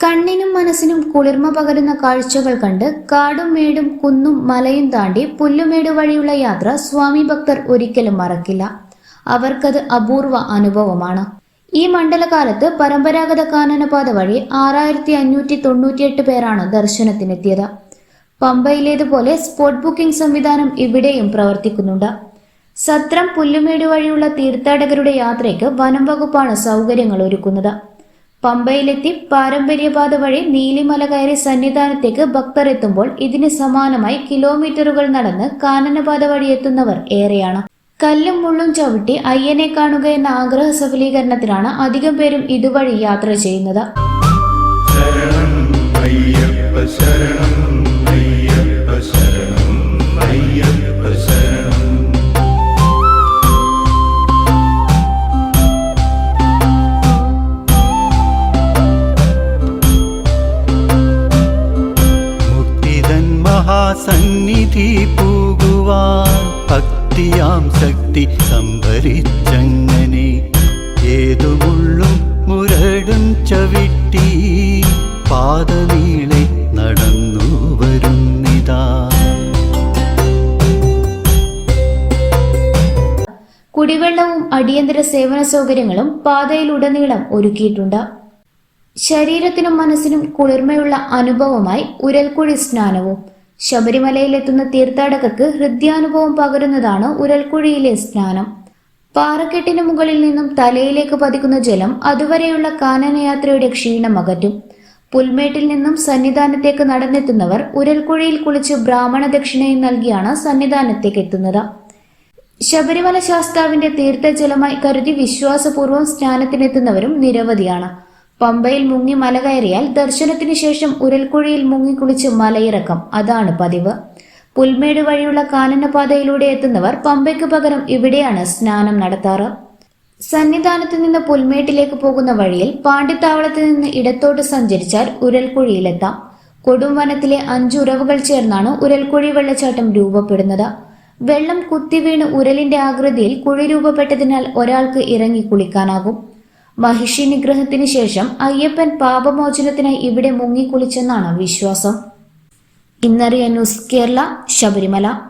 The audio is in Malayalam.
കണ്ണിനും മനസ്സിനും കുളിർമ പകരുന്ന കാഴ്ചകൾ കണ്ട് കാടും മേടും കുന്നും മലയും താണ്ടി പുല്ലുമേട് വഴിയുള്ള യാത്ര സ്വാമി ഭക്തർ ഒരിക്കലും മറക്കില്ല. അവർക്കത് അപൂർവ അനുഭവമാണ്. ഈ മണ്ഡലകാലത്ത് പരമ്പരാഗത കാനനപാത വഴി ആറായിരത്തി അഞ്ഞൂറ്റി തൊണ്ണൂറ്റിയെട്ട് പേരാണ് ദർശനത്തിനെത്തിയത്. പമ്പയിലേതുപോലെ സ്പോട്ട് ബുക്കിംഗ് സംവിധാനം ഇവിടെയും പ്രവർത്തിക്കുന്നുണ്ട്. സത്രം പുല്ലുമേട് വഴിയുള്ള തീർത്ഥാടകരുടെ യാത്രയ്ക്ക് വനം വകുപ്പാണ് സൗകര്യങ്ങൾ ഒരുക്കുന്നത്. പമ്പയിലെത്തി പാരമ്പര്യപാത വഴി നീലിമല കയറി സന്നിധാനത്തേക്ക് ഭക്തർ എത്തുമ്പോൾ ഇതിന് സമാനമായി കിലോമീറ്ററുകൾ നടന്ന് കാനനപാത വഴി എത്തുന്നവർ ഏറെയാണ്. കല്ലും മുള്ളും ചവിട്ടി അയ്യനെ കാണുക എന്ന ആഗ്രഹ സഫലീകരണത്തിനാണ് അധികം പേരും ഇതുവഴി യാത്ര ചെയ്യുന്നത്. ശരണം അയ്യപ്പ ശരണം മഹാസന്നിധി പോകുവാൻ ഭക്തിയാം ശക്തി സംഭരിച്ചങ്ങനെ. ഏതുമുള്ളും മുരടും ചവിട്ടി പാതനീളെ നടന്നു വരുന്നിതാ. കുടിവെള്ളവും അടിയന്തര സേവന സൗകര്യങ്ങളും പാതയിലുടനീളം ഒരുക്കിയിട്ടുണ്ട്. ശരീരത്തിനും മനസ്സിനും കുളിർമയുള്ള അനുഭവമായി ഉരൽക്കുഴി സ്നാനവും ശബരിമലയിലെത്തുന്ന തീർത്ഥാടകർക്ക് ഹൃദ്യാനുഭവം പകരുന്നതാണ് ഉരൽക്കുഴിയിലെ സ്നാനം. പാറക്കെട്ടിന് മുകളിൽ നിന്നും തലയിലേക്ക് പതിക്കുന്ന ജലം അതുവരെയുള്ള കാനനയാത്രയുടെ ക്ഷീണം അകറ്റും. പുൽമേട്ടിൽ നിന്നും സന്നിധാനത്തേക്ക് നടന്നെത്തുന്നവർ ഉരൽക്കുഴിയിൽ കുളിച്ച് ബ്രാഹ്മണ ദക്ഷിണയും നൽകിയാണ് സന്നിധാനത്തേക്ക് എത്തുന്നത്. ശബരിമല ശാസ്താവിന്റെ തീർത്ഥജലമായി കരുതി വിശ്വാസപൂർവം സ്നാനത്തിനെത്തുന്നവരും നിരവധിയാണ്. പമ്പയിൽ മുങ്ങി മല കയറിയാൽ ദർശനത്തിന് ശേഷം ഉരൽക്കുഴിയിൽ മുങ്ങിക്കുളിച്ച് മലയിറക്കം. അതാണ് പതിവ്. പുൽമേട് വഴിയുള്ള കാനനപാതയിലൂടെ എത്തുന്നവർ പമ്പയ്ക്ക് പകരം ഇവിടെയാണ് സ്നാനം നടത്താറ്. സന്നിധാനത്ത് നിന്ന് പുൽമേട്ടിലേക്ക് പോകുന്ന വഴിയിൽ പാണ്ഡിത്താവളത്തിൽ നിന്ന് ഇടത്തോട്ട് സഞ്ചരിച്ചാൽ ഉരൽക്കുഴിയിലെത്താം. കൊടുംവനത്തിലെ അഞ്ച് ഉറവുകൾ ചേർന്നാണ് ഉരൽക്കുഴി വെള്ളച്ചാട്ടം രൂപപ്പെടുന്നത്. വെള്ളം കുത്തിവീണ് ഉരലിന്റെ ആകൃതിയിൽ കുഴി രൂപപ്പെട്ടതിനാൽ ഒരാൾക്ക് ഇറങ്ങി കുളിക്കാനാകും. മഹിഷി നിഗ്രഹത്തിന് ശേഷം അയ്യപ്പൻ പാപമോചനത്തിനായി ഇവിടെ മുങ്ങിക്കുളിച്ചെന്നാണ് വിശ്വാസം. ഇന്നറിയ ന്യൂസ് കേരള ശബരിമല.